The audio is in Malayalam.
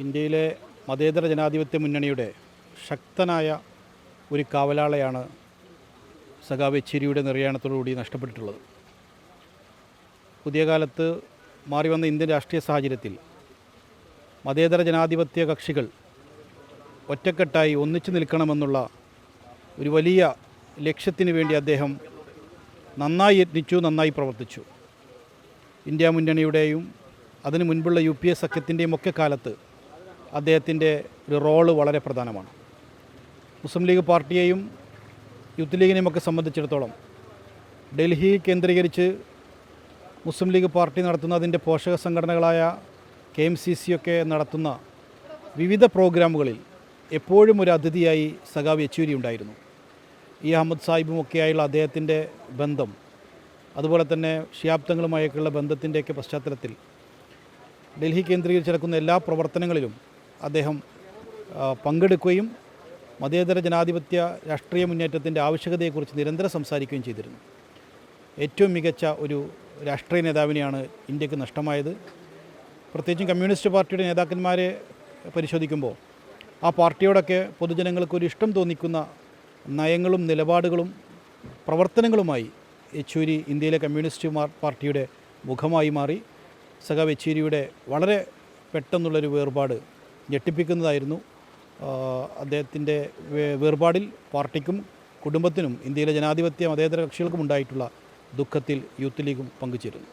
ഇന്ത്യയിലെ മതേതര ജനാധിപത്യ മുന്നണിയുടെ ശക്തനായ ഒരു കാവലാളെയാണ് സഖാവ് എച്ചേരിയുടെ നിര്യാണത്തോടുകൂടി നഷ്ടപ്പെട്ടിട്ടുള്ളത്. പുതിയ കാലത്ത് മാറി വന്ന ഇന്ത്യൻ രാഷ്ട്രീയ സാഹചര്യത്തിൽ മതേതര ജനാധിപത്യ കക്ഷികൾ ഒറ്റക്കെട്ടായി ഒന്നിച്ചു നിൽക്കണമെന്നുള്ള ഒരു വലിയ ലക്ഷ്യത്തിന് വേണ്ടി അദ്ദേഹം നന്നായി യത്നിച്ചു നന്നായി പ്രവർത്തിച്ചു. ഇന്ത്യ മുന്നണിയുടെയും അതിനു മുൻപുള്ള യു പി എ സഖ്യത്തിന്റെയും ഒക്കെ കാലത്ത് അദ്ദേഹത്തിന്റെ ഒരു റോൾ വളരെ പ്രധാനമാണ്. മുസ്ലിം ലീഗ് പാർട്ടിയെയും യൂത്ത് ലീഗിനെയും ഒക്കെ സംബന്ധിച്ചിടത്തോളം ഡൽഹി കേന്ദ്രീകരിച്ച് മുസ്ലിം ലീഗ് പാർട്ടി നടത്തുന്ന അതിന്റെ പോഷക സംഘടനകളായ കെ എം സി സി ഒക്കെ നടത്തുന്ന വിവിധ പ്രോഗ്രാമുകളിൽ എപ്പോഴും ഒരു അതിഥിയായി സഖാവ് യെച്ചൂരി ഉണ്ടായിരുന്നു. ഇ അഹമ്മദ് സാഹിബും ഒക്കെയായുള്ള അദ്ദേഹത്തിന്റെ ബന്ധം അതുപോലെ തന്നെ ഷിയാബ്ദങ്ങളുമായൊക്കെയുള്ള ബന്ധത്തിന്റെയൊക്കെ പശ്ചാത്തലത്തിൽ ഡൽഹി കേന്ദ്രീകരിച്ച് നടക്കുന്ന എല്ലാ പ്രവർത്തനങ്ങളിലും അദ്ദേഹം പങ്കെടുക്കുകയും മതേതര ജനാധിപത്യ രാഷ്ട്രീയ മുന്നേറ്റത്തിന്റെ ആവശ്യകതയെക്കുറിച്ച് നിരന്തരം സംസാരിക്കുകയും ചെയ്തിരുന്നു. ഏറ്റവും മികച്ച ഒരു രാഷ്ട്രീയ നേതാവിനെയാണ് ഇന്ത്യയ്ക്ക് നഷ്ടമായത്. പ്രത്യേകിച്ചും കമ്മ്യൂണിസ്റ്റ് പാർട്ടിയുടെ നേതാക്കന്മാരെ പരിശോധിക്കുമ്പോൾ ആ പാർട്ടിയോടൊക്കെ പൊതുജനങ്ങൾക്കൊരു ഇഷ്ടം തോന്നിക്കുന്ന നയങ്ങളും നിലപാടുകളും പ്രവർത്തനങ്ങളുമായി യെച്ചൂരി ഇന്ത്യയിലെ കമ്മ്യൂണിസ്റ്റ് പാർട്ടിയുടെ മുഖമായി മാറി. സഖാവ് യെച്ചൂരിയുടെ വളരെ പെട്ടെന്നുള്ളൊരു വേർപാട് ഞെട്ടിപ്പിക്കുന്നതായിരുന്നു. അദ്ദേഹത്തിന്റെ വേർപാടിൽ പാർട്ടിക്കും കുടുംബത്തിനും ഇന്ത്യയിലെ ജനാധിപത്യ മതേതര കക്ഷികൾക്കും ഉണ്ടായിട്ടുള്ള ദുഃഖത്തിൽ യൂത്ത് ലീഗും പങ്കുചേരുന്നു.